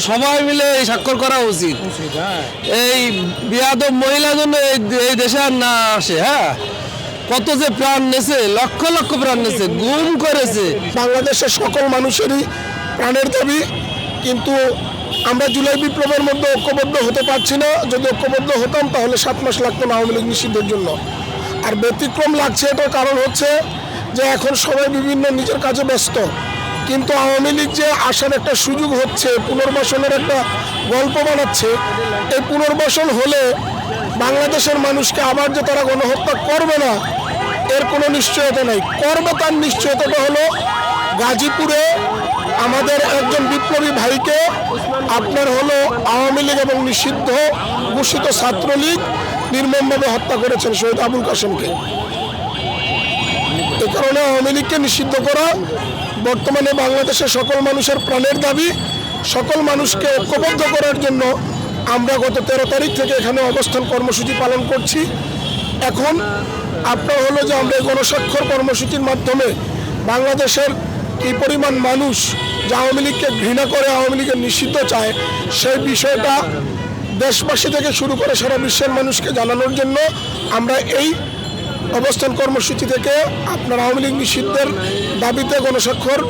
সবাই মিলে এই স্বাক্ষর করা উচিত। এই বিয়াদব মহিলা জন্য এই- এই দেশে আর না আসে হ্যাঁ? কত যে প্রাণ নেছে, লক্ষ লক্ষ প্রাণ নেছে, গুম করেছে। বাংলাদেশের সকল মানুষেরই প্রাণের দাবি, কিন্তু আমরা জুলাই বিপ্লবের মধ্যে ঐক্যবদ্ধ হতে পারছি না। যদি ঐক্যবদ্ধ হতাম, তাহলে সাত মাস লাগতো না আওয়ামী লীগ নিষিদ্ধের জন্য। আর ব্যতিক্রম লাগছে এটার কারণ হচ্ছে যে এখন সবাই বিভিন্ন নিজের কাজে ব্যস্ত। কিন্তু আওয়ামী লীগ যে আসার একটা সুযোগ হচ্ছে, পুনর্বাসনের একটা গল্প বানাচ্ছে, এই পুনর্বাসন হলে বাংলাদেশের মানুষকে আবার যে তারা গণহত্যা করবে না, এর কোনো নিশ্চয়তা নেই। করবে তার নিশ্চয়তাটা হলো গাজীপুরে আমাদের একজন বিপ্লবী ভাইকে, আপনার হলো আওয়ামী লীগ এবং নিষিদ্ধ ঘোষিত ছাত্রলীগ নির্মমভাবে হত্যা করেছেন শহীদ আবুল কাসেমকে এ কারণে আওয়ামী লীগকে নিষিদ্ধ করা বর্তমানে বাংলাদেশের সকল মানুষের প্রাণের দাবি, সকল মানুষকে ঐক্যবদ্ধ করার জন্য আমরা গত তেরো তারিখ থেকে এখানে অবস্থান কর্মসূচি পালন করছি। এখন আপনার হলো যে আমরা এই গণস্বাক্ষর কর্মসূচির মাধ্যমে বাংলাদেশের কি পরিমাণ মানুষ যে আওয়ামী লীগকে ঘৃণা করে, আওয়ামী লীগের নিষিদ্ধ চায়, সেই বিষয়টা দেশবাসী থেকে শুরু করে সারা বিশ্বের মানুষকে জানানোর জন্য আমরা এই অবস্থান কর্মসূচি থেকে আপনার আওয়ামী লীগ নিষিদ্ধের দাবিতে গণস্বাক্ষর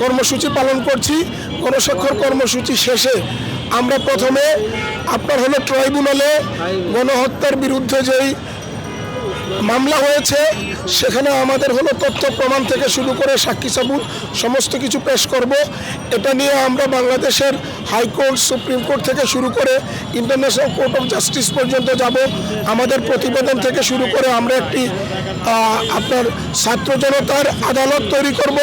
কর্মসূচি পালন করছি। গণস্বাক্ষর কর্মসূচি শেষে আমরা প্রথমে, আপনার হলো ট্রাইব্যুনালে গণহত্যার বিরুদ্ধে যেই মামলা হয়েছে, সেখানে আমাদের হলো তথ্য প্রমাণ থেকে শুরু করে সাক্ষী সাবুত সমস্ত কিছু পেশ করব। এটা নিয়ে আমরা বাংলাদেশের হাইকোর্ট, সুপ্রিম কোর্ট থেকে শুরু করে ইন্টারন্যাশনাল কোর্ট অফ জাস্টিস পর্যন্ত যাব। আমাদের প্রতিবেদন থেকে শুরু করে আমরা একটি আপনার ছাত্র জনতার আদালত তৈরি করব।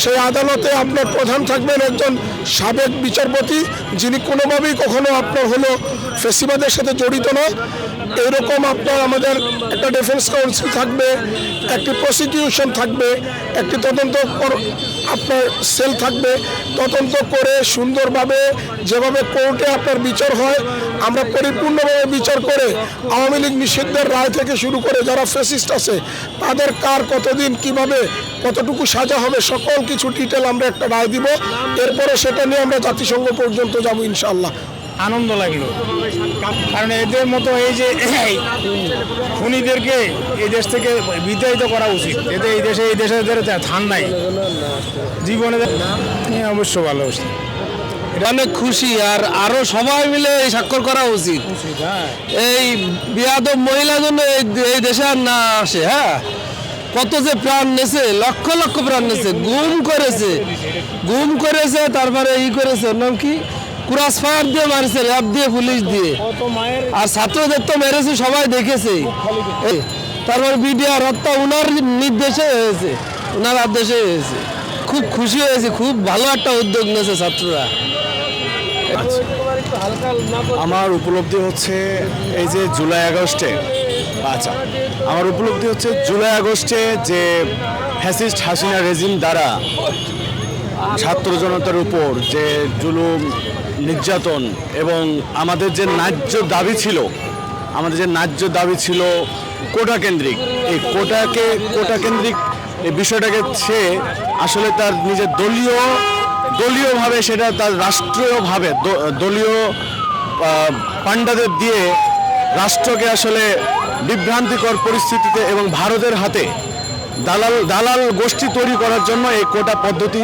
সেই আদালতে আপনার প্রধান থাকবেন একজন সাবেক বিচারপতি, যিনি কোনোভাবেই কখনো আপনার হলো ফেসিবাদের সাথে জড়িত না এরকম আপনার আমাদের একটা ডিফেন্স কাউন্সিল থাকবে, একটি প্রসিকিউশন থাকবে, একটি তদন্ত আপনার সেল থাকবে। তদন্ত করে সুন্দরভাবে যেভাবে কোর্টে আপনার বিচার হয়, আমরা পরিপূর্ণভাবে বিচার করে আওয়ামী লীগ নিষিদ্ধের রায় থেকে শুরু করে যারা ফেসিস্ট আছে, তাদের কার কতদিন কীভাবে কতটুকু সাজা হবে, সকল কিছু ডিটেল আমরা একটা রায় দিব। এরপরে সেটা নিয়ে আমরা জাতিসংঘ পর্যন্ত যাব ইনশাল্লাহ আনন্দ লাগল। কারণ এদের মতো এই যে খুনিদেরকে এই দেশ থেকে বিতাড়িত করা উচিত। এতে এই দেশে এই দেশে এদের থান নাই। জীবনে হ্যাঁ, অবশ্য ভালো অনেক খুশি আর আরও সবাই মিলে এই স্বাক্ষর করা উচিত। এই বিয়াদব মহিলা জন্য এই দেশে আর না আসে হ্যাঁ? কত যে প্রাণ নেছে লক্ষ লক্ষ প্রাণ নেছে গুম করেছে। গুম করেছে তারপরে ই করেছে নাম কি? ক্রাস ফায়ার দিয়ে মারছে র্যাব দিয়ে পুলিশ দিয়ে। আর ছাত্রদের তো মেরেছে, সবাই দেখেছে। তারপর বিডিআর হত্যা উনার নির্দেশে হয়েছে, উনার আদেশে হয়েছে। খুব খুশি হয়েছে, খুব ভালো একটা উদ্যোগ নিয়েছে ছাত্ররা। আমার উপলব্ধি হচ্ছে এই যে জুলাই আগস্টে আচ্ছা আমার উপলব্ধি হচ্ছে জুলাই আগস্টে যে ফ্যাসিস্ট হাসিনা রেজিম দ্বারা ছাত্র জনতার উপর যে জুলুম, নির্যাতন এবং আমাদের যে ন্যায্য দাবি ছিল, আমাদের যে ন্যায্য দাবি ছিল কোটা কেন্দ্রিক, এই কোটাকে, কোটা কেন্দ্রিক এই বিষয়টাকে সে আসলে তার নিজের দলীয়, দলীয়ভাবে সেটা তার রাষ্ট্রীয়ভাবে দলীয় পাণ্ডাদের দিয়ে রাষ্ট্রকে আসলে বিভ্রান্তিকর পরিস্থিতিতে এবং ভারতের হাতে দালাল দালাল গোষ্ঠী তৈরি করার জন্য এই কোটা পদ্ধতি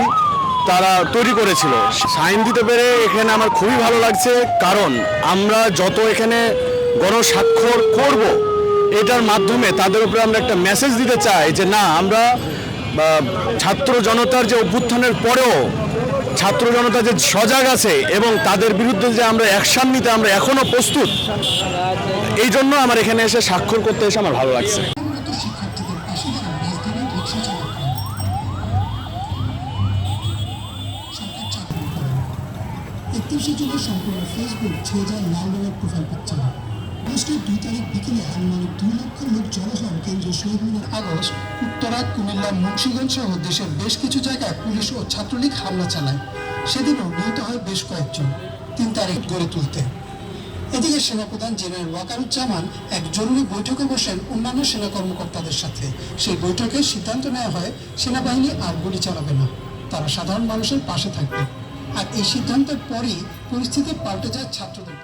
তারা তৈরি করেছিল। সাইন দিতে পেরে এখানে আমার খুবই ভালো লাগছে, কারণ আমরা যত এখানে গণস্বাক্ষর করব, এটার মাধ্যমে তাদের উপরে আমরা একটা মেসেজ দিতে চাই যে না, আমরা ছাত্র জনতার যে অভ্যুত্থানের পরেও ছাত্র জনতা যে সজাগ আছে এবং তাদের বিরুদ্ধে যে আমরা অ্যাকশান নিতে আমরা এখনও প্রস্তুত, এই জন্য আমার এখানে এসে স্বাক্ষর করতে এসে আমার ভালো লাগছে। একত্রিশে জুলাই সম্পূর্ণ ফেসবুক ছেয়ে যায় লাল রঙের প্রোফাইল পিকচার আগস্টের দুই তারিখ বিকেলে আনুমানিক দুই লক্ষ লোক জড়ো হন কেন্দ্রীয় শহীদ মিনার আগস্ট উত্তরা, কুমিল্লা, মুন্সিগঞ্জ সহ দেশের বেশ কিছু জায়গায় পুলিশ ও ছাত্রলীগ হামলা চালায়। সেদিনও নিহত হয় বেশ কয়েকজন তিন তারিখ গড়ে তুলতে। এদিকে সেনাপ্রধান জেনারেল ওয়াকারুজ্জামান এক জরুরি বৈঠকে বসেন অন্যান্য সেনা কর্মকর্তাদের সাথে। সেই বৈঠকে সিদ্ধান্ত নেওয়া হয়, সেনাবাহিনী আর গুলি চালাবে না। তারা সাধারণ মানুষের পাশে থাকবে। আর এই সিদ্ধান্তের পরই পরিস্থিতি পাল্টে যায় ছাত্রদের